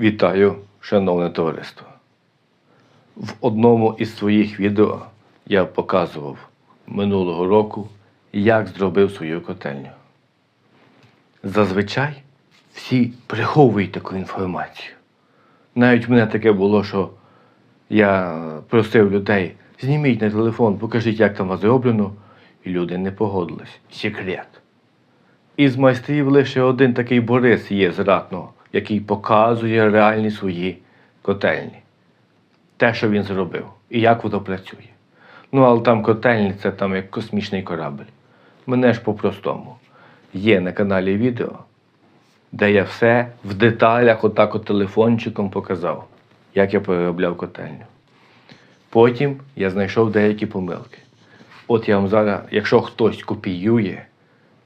Вітаю, шановне товариство. В одному із своїх відео я показував минулого року, як зробив свою котельню. Зазвичай всі приховують таку інформацію. Навіть в мене таке було, що я просив людей, зніміть на телефон, покажіть, як там вас зроблено, і люди не погодились. Секрет. Із майстрів лише один такий Борис є з Ратного, який показує реальні свої котельні. Те, що він зробив, і як воно працює. Ну, але там котельні це там як космічний корабль. Мене ж по-простому. Є на каналі відео, де я все в деталях, отак от телефончиком показав, як я переробляв котельню. Потім я знайшов деякі помилки. От я вам зараз, якщо хтось копіює,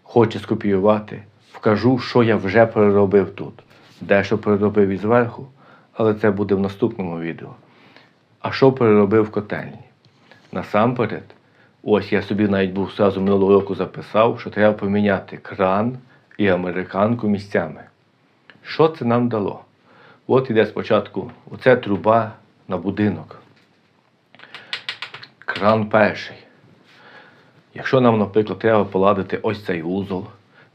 хоче скопіювати, вкажу, що я вже переробив тут. Дещо переробив і зверху, але це буде в наступному відео. А що переробив в котельні? Насамперед, ось я собі навіть був зразу минулого року записав, що треба поміняти кран і американку місцями. Що це нам дало? От іде спочатку оце труба на будинок. Кран перший. Якщо нам, наприклад, треба поладити ось цей узол,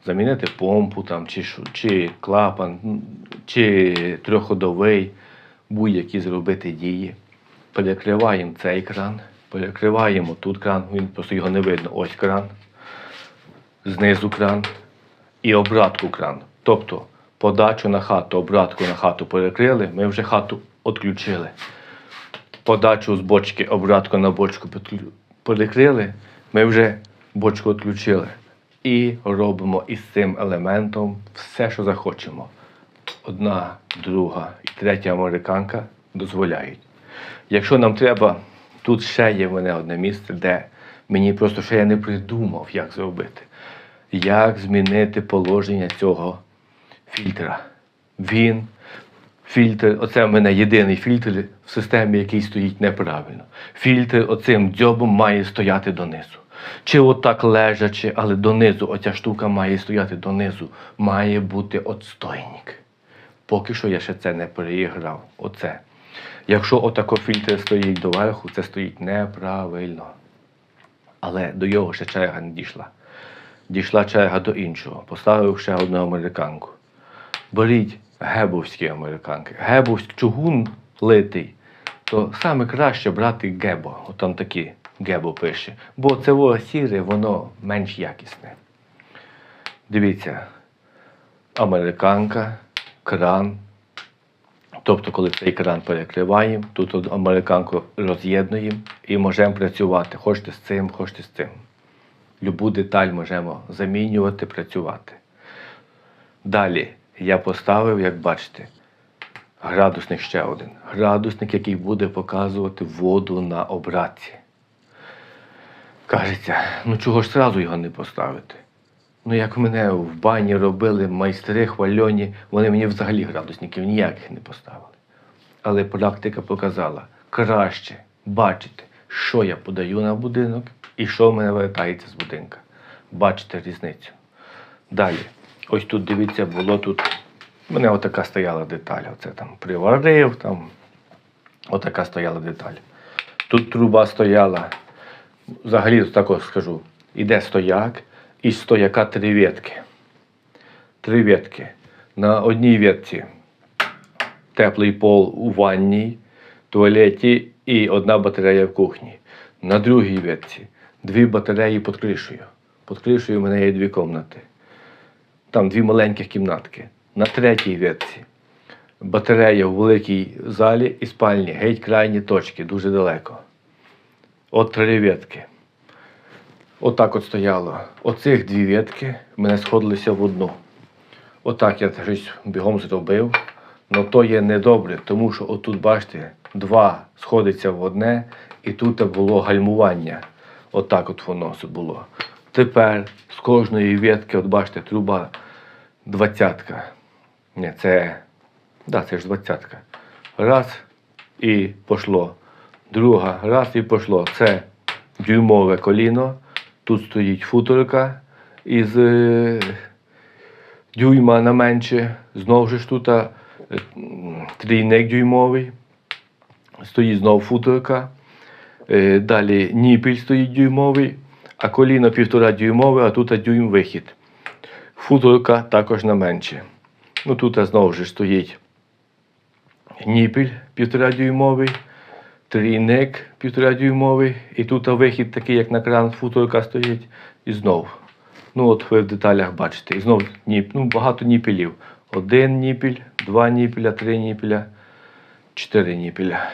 замінити помпу там, чи, чи клапан, чи трьохходовий, будь-які зробити дії, перекриваємо цей кран, перекриваємо тут кран, він просто його не видно, ось кран, знизу кран і обратку кран. Тобто подачу на хату, обратку на хату перекрили, ми вже хату відключили подачу з бочки обратку на бочку перекрили, ми вже бочку відключили. І робимо із цим елементом все, що захочемо. Одна, друга і третя американка дозволяють. Якщо нам треба, тут ще є мене одне місце, де мені просто ще я не придумав, як зробити. Як змінити положення цього фільтра. Він Фільтр, оце в мене єдиний фільтр в системі, який стоїть неправильно. Фільтр оцим дзьобом має стояти донизу. Чи отак лежачи, але донизу, оця штука має стояти донизу, має бути отстойник. Поки що я ще це не переіграв. Оце. Якщо отако фільтр стоїть доверху, це стоїть неправильно. Але до його ще черга не дійшла. Дійшла черга до іншого. Поставив ще одну американку. Беріть гебовські американки. Гебовський чугун литий, то саме краще брати гебо. От такі гебо пише. Бо це сіре, воно менш якісне. Дивіться, американка, кран. Тобто, коли цей кран перекриваємо, тут американку роз'єднуємо і можемо працювати. Хочете з цим, хочете з цим. Любу деталь можемо замінювати, працювати. Далі я поставив, як бачите, градусник ще один. Градусник, який буде показувати воду на обратці. Кажеться, ну чого ж зразу його не поставити? Ну, як мене в бані робили майстри хвальоні, вони мені взагалі градусників ніяких не поставили. Але практика показала, краще бачити, що я подаю на будинок і що в мене вертається з будинка. Бачите різницю. Далі, ось тут дивіться, було тут. У мене отака стояла деталь. Оце там приварив, там отака стояла деталь. Тут труба стояла. Взагалі також скажу. Іде стояк, і стояка три ветки. Три ветки. На одній ветці теплий пол у ванній, туалеті і одна батарея в кухні. На другій ветці дві батареї під кришею. Під кришею в мене є дві кімнати. Там дві маленьких кімнатки. На третій ветці батарея в великій залі і спальні, геть крайні точки, дуже далеко. От три ветки. Отак от стояло. Оцих дві ветки мене сходилися в одну. Отак я щось бігом зробив. Но то є недобре, тому що отут, бачите, два сходиться в одне, і тут було гальмування. Отак от воно було. Тепер з кожної ветки, от бачите, труба двадцятка. Ні, це. Да, це ж двадцятка. Раз і пошло. Друга, раз і пошло. Це дюймове коліно. Тут стоїть футорка із е, дюйма на менше. Знову ж тут е, трійник дюймовий, стоїть знову футорка. Е, Далі ніпіль стоїть дюймовий, а коліно півтора дюймове, а тут дюйм вихід. Футорка також на менше. Ну тут знову ж стоїть ніпіль півтора дюймовий, трійник півтора дюймовий, і тут вихід такий, як на кран футорка стоїть, і знов. Ну от ви в деталях бачите. І знов ніп, ну, багато ніпелів. Один ніпіль, два ніпіля, три ніпіля, чотири ніпіля.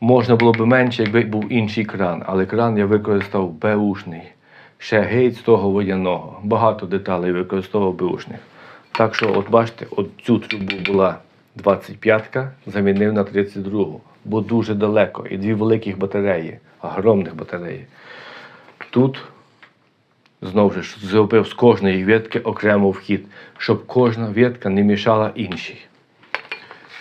Можна було б менше, якби був інший кран, але кран я використав беушний. Ще геть з того водяного. Багато деталей використовував беушних. Так що, от бачите, от цю трубу була 25-ка, замінив на 32-гу, бо дуже далеко. І дві великих батареї, огромних батареї. Тут знову ж зробив з кожної ветки окремо вхід, щоб кожна ветка не мішала іншій.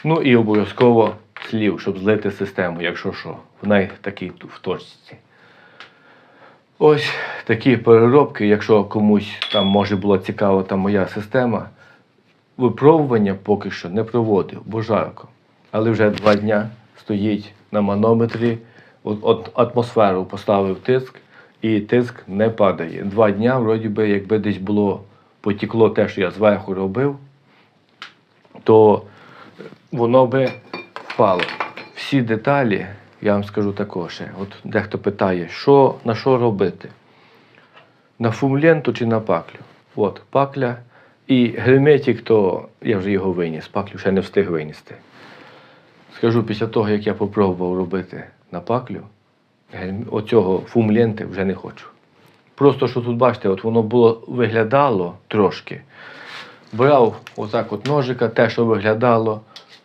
Ну і обов'язково слів, щоб злити систему, якщо що. Вона такий в точці. Ось такі переробки, якщо комусь там може була цікава там моя система. Випробування поки що не проводив, бо жарко. Але вже два дня стоїть на манометрі, от, атмосферу поставив тиск, і тиск не падає. Два дня, вроді би, якби десь було потекло те, що я зверху робив, то воно би впало. Всі деталі, я вам скажу також. От дехто питає, що, на що робити? На фумленту чи на паклю? От, пакля. І герметик, то я вже його виніс, паклю ще не встиг винести. Скажу, після того, як я попробував робити на паклю, оцього фумленти вже не хочу. Просто що тут бачите, от воно було виглядало трошки. Брав отак от ножика, те, що виглядало,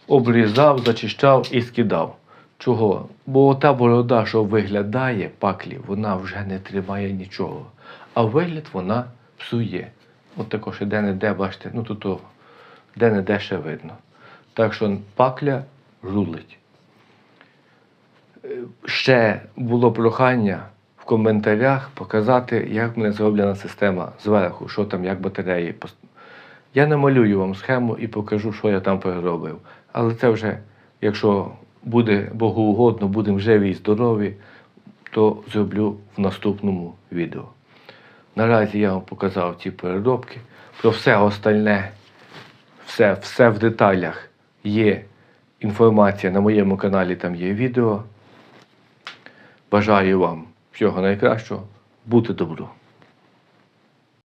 обрізав, зачищав і скидав. Чого? Бо та борода, що виглядає паклі, вона вже не тримає нічого. А вигляд вона псує. От також і де-не-де, бачите, ну тут де-не-де ще видно. Так що пакля рулить. Ще було прохання в коментарях показати, як в мене зроблена система зверху, що там, як батареї. Я намалюю вам схему і покажу, що я там переробив. Але це вже, якщо буде Богу угодно, будемо живі і здорові, то зроблю в наступному відео. Наразі я вам показав ці переробки. Про все остальне, все, все в деталях є інформація на моєму каналі, там є відео. Бажаю вам всього найкращого. Бути добру.